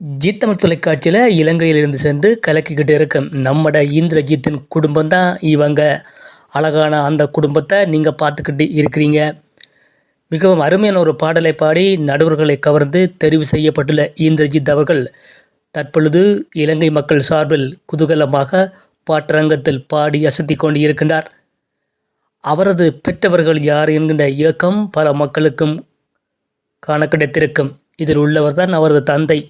ஜீ தமிழ் தொலைக்காட்சியில் இலங்கையிலிருந்து சென்று கலக்கிக்கிட்டு இருக்கும் நம்மட இந்திரஜித்தின் குடும்பம் தான் இவங்க. அழகான அந்த குடும்பத்தை நீங்கள் பார்த்துக்கிட்டு இருக்கிறீங்க. மிகவும் அருமையான ஒரு பாடலை பாடி நடுவர்களை கவர்ந்து தெரிவு செய்யப்பட்டுள்ள இந்திரஜித் அவர்கள் தற்பொழுது இலங்கை மக்கள் சார்பில் குதூகலமாக பாட்டரங்கத்தில் பாடி அசத்தி கொண்டு இருக்கின்றார் அவரது பெற்றவர்கள் யார் என்கின்ற இயக்கம் பல மக்களுக்கும் காண கிடைத்திருக்கும். இதில் உள்ளவர் தான் அவரது தந்தை.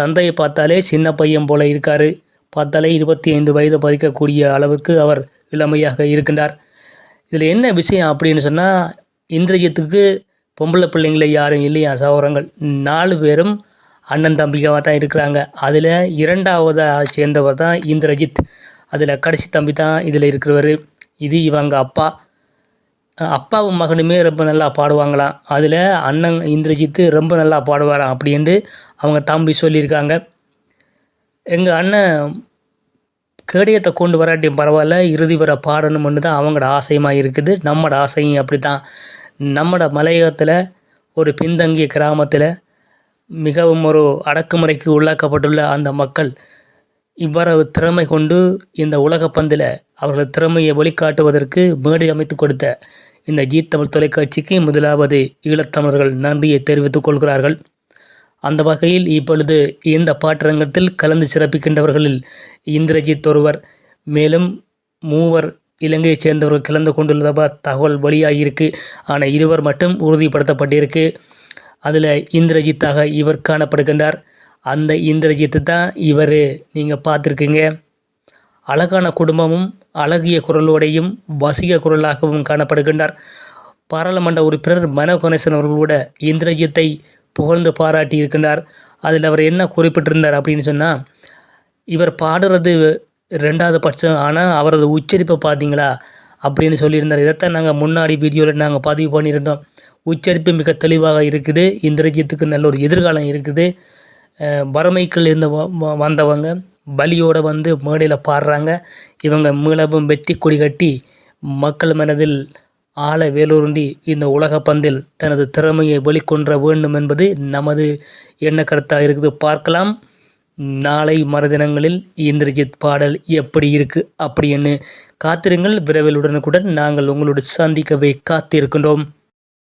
தந்தையை பார்த்தாலே சின்ன பையன் போல இருக்கார். பார்த்தாலே இருபத்தி ஐந்து வயது பதிக்கக்கூடிய அளவுக்கு அவர் இளமையாக இருக்கின்றார். இதில் என்ன விஷயம் அப்படின்னு சொன்னால் இந்திரஜித்துக்கு பொம்பளை பிள்ளைங்கள யாரும் இல்லையா சகோதரங்கள்? நாலு பேரும் அண்ணன் தம்பிக்காக தான் இருக்கிறாங்க. அதில் இரண்டாவதாக சேர்ந்தவர் தான் இந்திரஜித். அதில் கடைசி தம்பி தான் இதில் இருக்கிறவர். இது இவங்க அப்பா. அப்பாவும் மகனுமே ரொம்ப நல்லா பாடுவாங்களாம் அதில் அண்ணன் இந்திரஜித்து ரொம்ப நல்லா பாடுவாராம் அப்படின்ட்டு அவங்க தம்பி சொல்லியிருக்காங்க. எங்கள் அண்ணன் கேடயத்தை கொண்டு வராட்டியும் பரவாயில்ல இறுதி வர பாடணும்னு தான் அவங்களோட ஆசையமாக இருக்குது. நம்மளோட ஆசையும் அப்படி தான் நம்மளோட மலையகத்தில் ஒரு பின்தங்கிய கிராமத்தில் மிகவும் ஒரு அடக்குமுறைக்கு உள்ளாக்கப்பட்டுள்ள அந்த மக்கள் இவ்வளவு திறமை கொண்டு இந்த உலகப்பந்தில் அவர்களது திறமையை வெளிக்காட்டுவதற்கு மேடை அமைத்து கொடுத்த இந்த ஜி தமிழ் தொலைக்காட்சிக்கு முதலாவது ஈழத்தமிழர்கள் நன்றியை தெரிவித்துக் கொள்கிறார்கள். அந்த வகையில் இப்பொழுது இந்த பாட்டரங்கத்தில் கலந்து சிறப்பிக்கின்றவர்களில் இந்திரஜித் ஒருவர் மேலும் மூவர் இலங்கையைச் சேர்ந்தவர்கள் கலந்து கொண்டுள்ளதாக தகவல் வெளியாகியிருக்கு. ஆனால் இருவர் மட்டும் உறுதிப்படுத்தப்பட்டிருக்கு. அதில் இந்திரஜித்தாக இவர் காணப்படுகின்றார். அந்த இந்திரஜித்து தான் இவர். நீங்கள் பார்த்துருக்கீங்க. அழகான குடும்பமும் அழகிய குரலோடையும் வசிய குரலாகவும் காணப்படுகின்றார். பாராளுமன்ற உறுப்பினர் மனோ கணேசன் அவர்கள் கூட இந்திரஜித்தை புகழ்ந்து பாராட்டி இருக்கின்றார் அதில் அவர் என்ன குறிப்பிட்டிருந்தார் அப்படின்னு சொன்னால் இவர் பாடுறது ரெண்டாவது பட்சம் ஆனால் அவரது உச்சரிப்பை பார்த்தீங்களா அப்படின்னு சொல்லியிருந்தார். இதைத்தான் நாங்கள் முன்னாடி வீடியோவில் நாங்கள் பதிவு பண்ணியிருந்தோம். உச்சரிப்பு மிக தெளிவாக இருக்குது. இந்திரஜித்துக்கு நல்ல ஒரு எதிர்காலம் இருக்குது. வறுமைக்குள் இருந்து வந்தவங்க பலியோடு வந்து மேடையில் பாடுறாங்க. இவங்க மீளவும் வெற்றி கொடி கட்டி மக்கள் மனதில் ஆழ வேலூருண்டி இந்த உலக பந்தில் தனது திறமையை வெளிக்கொன்ற வேண்டும் என்பது நமது எண்ண கருத்தாக இருக்குது. பார்க்கலாம். நாளை மறுதினங்களில் இந்திரஜித் பாடல் எப்படி இருக்குது அப்படின்னு காத்திருங்கள். விரைவில் உடனுக்குடன் நாங்கள் உங்களோடு சந்திக்கவே காத்திருக்கின்றோம்.